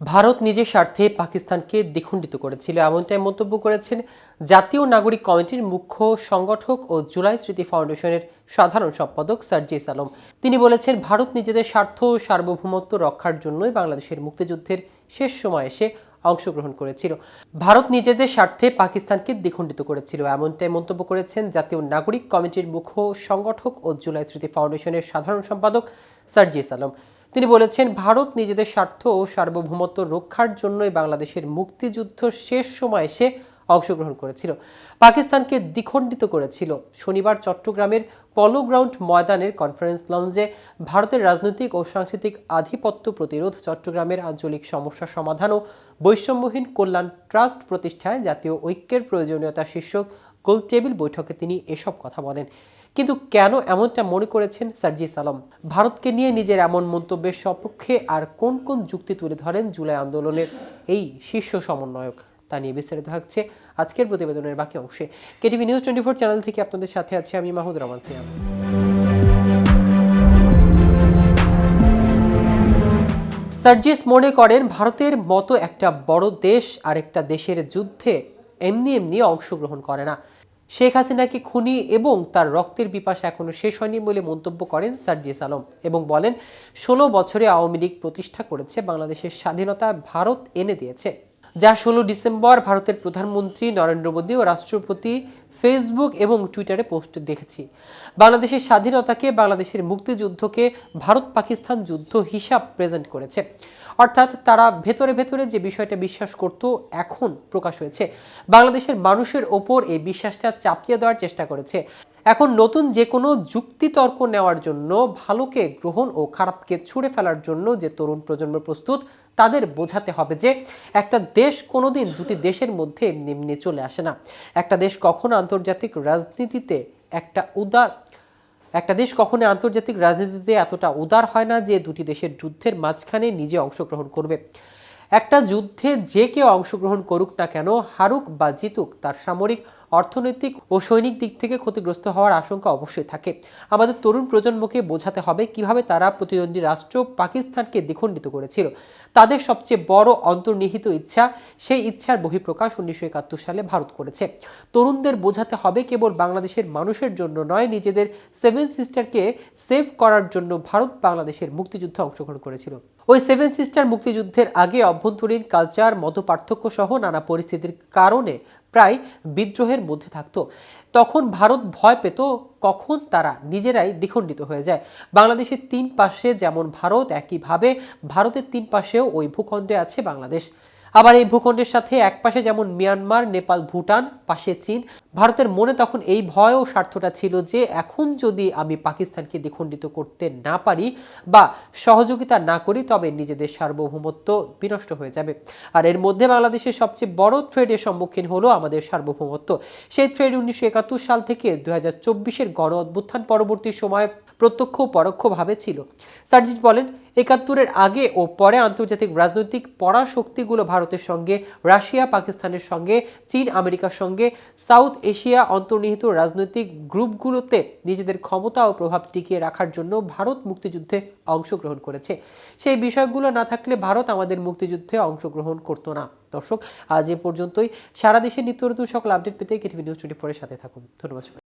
ভারত নিজের স্বার্থে পাকিস্তানকে দ্বিখণ্ডিত করেছিল। এমনটাই মন্তব্য করেছেন জাতীয় নাগরিক কমিটির মুখ্য সংগঠক ও জুলাই স্মৃতি ফাউন্ডেশনের সাধারণ সম্পাদক সার্জিস আলম। তিনি বলেছেন, ভারত নিজেদের স্বার্থ ও সার্বভৌমত্ব রক্ষার জন্যই বাংলাদেশের মুক্তিযুদ্ধের শেষ সময় এসে অংশগ্রহণ করেছিল। ভারত নিজেদের স্বার্থে পাকিস্তানকে দ্বিখণ্ডিত করেছিল, এমনটাই মন্তব্য করেছেন জাতীয় নাগরিক কমিটির মুখ্য সংগঠক ও জুলাই স্মৃতি ফাউন্ডেশনের সাধারণ সম্পাদক সার্জিস আলম। তিনি বলেছেন, ভারত নিজেদের স্বার্থ ও সার্বভৌমত্ব রক্ষার জন্যই বাংলাদেশের মুক্তিযুদ্ধ শেষ সময় এসে অংশগ্রহণ করেছিল। পাকিস্তানকে দ্বিখণ্ডিত করেছিল। শনিবার চট্টগ্রামের পলো গ্রাউন্ড ময়দানের কনফারেন্স লঞ্চে ভারতের রাজনৈতিক ও সাংস্কৃতিক আধিপত্য প্রতিরোধ, চট্টগ্রামের আঞ্চলিক সমস্যা সমাধান ও বৈষম্যহীন কল্যাণ ট্রাস্ট প্রতিষ্ঠায় জাতীয় ঐক্যের প্রয়োজনীয়তা শীর্ষক গোল টেবিল বৈঠকে তিনি এসব কথা বলেন। কিন্তু কেন এমনটা মনে করেছেন সার্জিস আলম ভারতকে নিয়ে নিজের এমন মন্তব্যের সপক্ষে আর কোন কোন যুক্তি তুলে ধরেন জুলাই আন্দোলনের এই শীর্ষ সমন্বয়ক? তা নিয়ে বিস্তারিত থাকছে আজকের প্রতিবেদনের বাকি অংশে। KTV news twenty four channel থেকে আপনাদের সাথে আছি আমি মাহুদ রহমান সিয়াম। সার্জিস মনে করেন ভারতের মতো একটা বড় দেশ আরেকটা দেশের যুদ্ধে এমনি এমনি অংশগ্রহণ করে না। শেখ হাসিনাকে খুনি এবং তার রক্তের বিপাশ এখনও শেষ হয়নি বলে মন্তব্য করেন সার্জিস আলম এবং বলেন, ষোলো বছরে আওয়ামী লীগ প্রতিষ্ঠা করেছে, বাংলাদেশের স্বাধীনতা ভারত এনে দিয়েছে। যা ষোলো ডিসেম্বর ভারতের প্রধানমন্ত্রী নরেন্দ্র মোদী ও রাষ্ট্রপতি ফেসবুক এবং টুইটারে পোস্ট দেখেছি। বাংলাদেশের স্বাধীনতাকে বাংলাদেশের মুক্তিযুদ্ধকে ভারত পাকিস্তান যুদ্ধ হিসাব প্রেজেন্ট করেছে। অর্থাৎ তারা ভেতরে ভেতরে যে বিষয়টা বিশ্বাস করত, এখন প্রকাশ হয়েছে। বাংলাদেশের মানুষের ওপর এই বিশ্বাসটা চাপিয়ে দেওয়ার চেষ্টা করেছে। এখন নতুন যে কোনো যুক্তিতর্ক নেওয়ার জন্য ভালোকে গ্রহণ ও খারাপকে ছুঁড়ে ফেলার জন্য যে তরুণ প্রজন্ম প্রস্তুত, তাদের বোঝাতে হবে যে একটা দেশ কোনোদিন দুটি দেশের মধ্যে এমনি চলে আসে না। একটা দেশ কখনো আন্তর্জাতিক রাজনীতিতে একটা উদার, একটা দেশ কখনো আন্তর্জাতিক রাজনীতিতে এতটা উদার হয় না যে দুটি দেশের যুদ্ধের মাঝখানে নিজে অংশগ্রহণ করবে। একটা যুদ্ধে যে কেউ অংশগ্রহণ করুক না কেন, হারুক বা জিতুক, তার সামরিক অর্থনৈতিক ও সৈনিক দিক থেকে ক্ষতিগ্রস্ত হওয়ার আশঙ্কা অবশ্যই থাকে। আমাদের তরুণ প্রজন্মকে বোঝাতে হবে কীভাবে তারা প্রতিদ্বন্দ্বী রাষ্ট্র পাকিস্তানকে দ্বিখণ্ডিত করেছিল। তাদের সবচেয়ে বড় অন্তর্নিহিত ইচ্ছা, সেই ইচ্ছার বহিঃপ্রকাশ উনিশশো একাত্তর সালে ভারত করেছে। তরুণদের বোঝাতে হবে কেবল বাংলাদেশের মানুষের জন্য নয়, নিজেদের সেভেন সিস্টারকে সেভ করার জন্য ভারত বাংলাদেশের মুক্তিযুদ্ধে অংশগ্রহণ করেছিল। ওই সেভেন সিস্টার মুক্তিযুদ্ধের আগে অভ্যন্তরীণ কালচার মত পার্থক্য সহ নানা পরিস্থিতির কারণে প্রায় বিদ্রোহের মধ্যে থাকতো। তখন ভারত ভয় পেত কখন তারা নিজেরাই দ্বিখণ্ডিত হয়ে যায়। বাংলাদেশের তিন পাশে যেমন ভারত, একইভাবে ভারতের তিন পাশেও ওই ভূখণ্ডে আছে বাংলাদেশ। আবার এই ভূখণ্ডের সাথে একপাশে যেমন মিয়ানমার, নেপাল, ভুটান, পাশে চীন, ভারতের মনে তখন এই ভয় ও স্বার্থটা ছিল যে এখন যদি আমি পাকিস্তানকে দ্বিখণ্ডিত করতে না পারি বা সহযোগিতা না করি, তবে নিজেদের সার্বভৌমত্ব বিনষ্ট হয়ে যাবে। আর এর মধ্যে বাংলাদেশের সবচেয়ে বড় থ্রেডের সম্মুখীন হলো আমাদের সার্বভৌমত্ব। সেই থ্রেড উনিশশো একাত্তর সাল থেকে দু হাজার চব্বিশের গণ অভ্যুত্থান পরবর্তী সময় প্রত্যক্ষ ও পরোক্ষভাবে ছিল। সার্জিৎ বলেন, একাত্তরের আগে ও পরে আন্তর্জাতিক রাজনৈতিক পরাশক্তিগুলো ভারতের সঙ্গে, রাশিয়া, পাকিস্তানের সঙ্গে, চীন, আমেরিকার সঙ্গে, সাউথ এশিয়া অন্তর্নিহিত রাজনৈতিক গ্রুপগুলোতে নিজেদের ক্ষমতা ও প্রভাব টিকিয়ে রাখার জন্য ভারত মুক্তিযুদ্ধে অংশগ্রহণ করেছে। সেই বিষয়গুলো না থাকলে ভারত আমাদের মুক্তিযুদ্ধে অংশগ্রহণ করতো না। দর্শক, আজ এ পর্যন্তই। সারা দেশের নিত্য নতুন সকল আপডেট পেতে কেটিভি নিউজ টোয়েন্টি ফোরের সাথে থাকুন। ধন্যবাদ।